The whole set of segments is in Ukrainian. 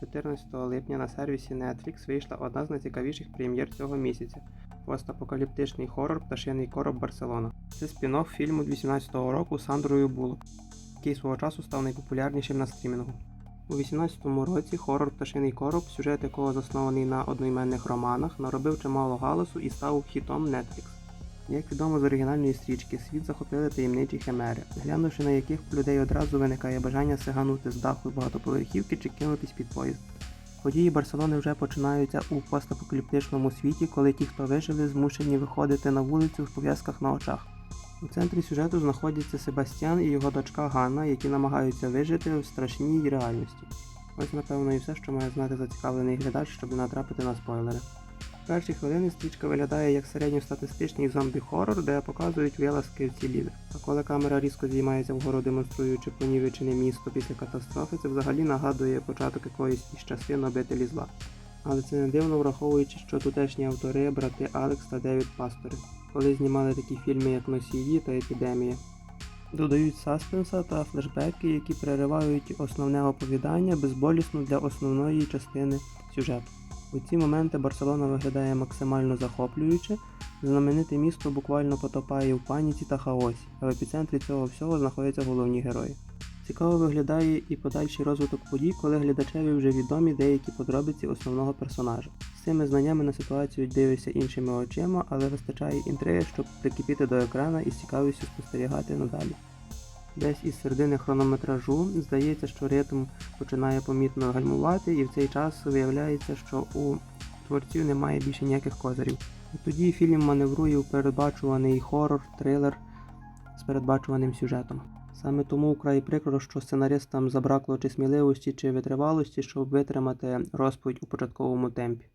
14 липня на сервісі Netflix вийшла одна з найцікавіших прем'єр цього місяця постапокаліптичний хорор Пташиний короб Барселона. Це спін-офф фільму 18-го року з Сандрою Буллок, який свого часу став найпопулярнішим на стрімінгу. У 18-му році хорор Пташиний короб, сюжет якого заснований на одноіменних романах, наробив чимало галасу і став хітом Netflix. Як відомо з оригінальної стрічки, світ захопили таємничі химери, глянувши на яких у людей одразу виникає бажання сиганути з даху багатоповерхівки чи кинутись під поїзд. Події Барселони вже починаються у постапокаліптичному світі, коли ті, хто вижили, змушені виходити на вулицю в пов'язках на очах. У центрі сюжету знаходяться Себастьян і його дочка Ганна, які намагаються вижити в страшній реальності. Ось, напевно, і все, що має знати зацікавлений глядач, щоб не натрапити на спойлери. Перші хвилини стрічка виглядає як середньостатистичний зомбі-хорор, де показують вилазки вцілілих. А коли камера різко знімається вгору, демонструючи понівечене місто після катастрофи, це взагалі нагадує початок якоїсь із частин обителі зла. Але це не дивно враховуючи, що тутешні автори, брати Алекс та Девід Пастори, коли знімали такі фільми, як Носії та Епідемія. Додають саспенса та флешбеки, які переривають основне оповідання безболісно для основної частини сюжету. У ці моменти Барселона виглядає максимально захоплююче, знамените місто буквально потопає в паніці та хаосі, а в епіцентрі цього всього знаходяться головні герої. Цікаво виглядає і подальший розвиток подій, коли глядачеві вже відомі деякі подробиці основного персонажа. З цими знаннями на ситуацію дивишся іншими очима, але вистачає інтриги, щоб прикипіти до екрана і з цікавістю спостерігати надалі. Десь із середини хронометражу здається, що ритм починає помітно гальмувати, і в цей час виявляється, що у творців немає більше ніяких козирів. Тоді фільм маневрує у передбачуваний хорор, трилер з передбачуваним сюжетом. Саме тому вкрай прикро, що сценаристам забракло чи сміливості, чи витривалості, щоб витримати розповідь у початковому темпі.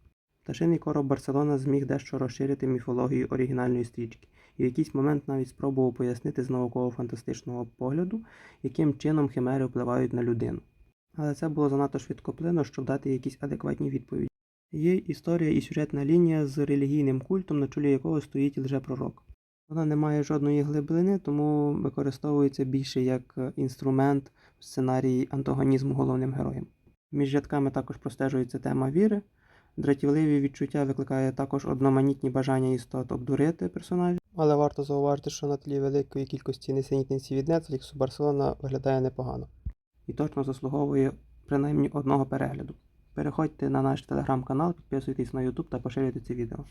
Пташиний короб Барселона зміг дещо розширити міфологію оригінальної стрічки, і в якийсь момент навіть спробував пояснити з науково-фантастичного погляду, яким чином химери впливають на людину. Але це було занадто швидкоплинно, щоб дати якісь адекватні відповіді. Є історія і сюжетна лінія з релігійним культом, на чолі якого стоїть лжепророк. Вона не має жодної глибини, тому використовується більше як інструмент в сценарії антагонізму головним героям. Між рядками також простежується тема віри. Дратівливі відчуття викликає також одноманітні бажання істот обдурити персонажів. Але варто зауважити, що на тлі великої кількості несенітниці від Netflix Барселона виглядає непогано і точно заслуговує принаймні одного перегляду. Переходьте на наш телеграм-канал, підписуйтесь на YouTube та поширюйте це відео.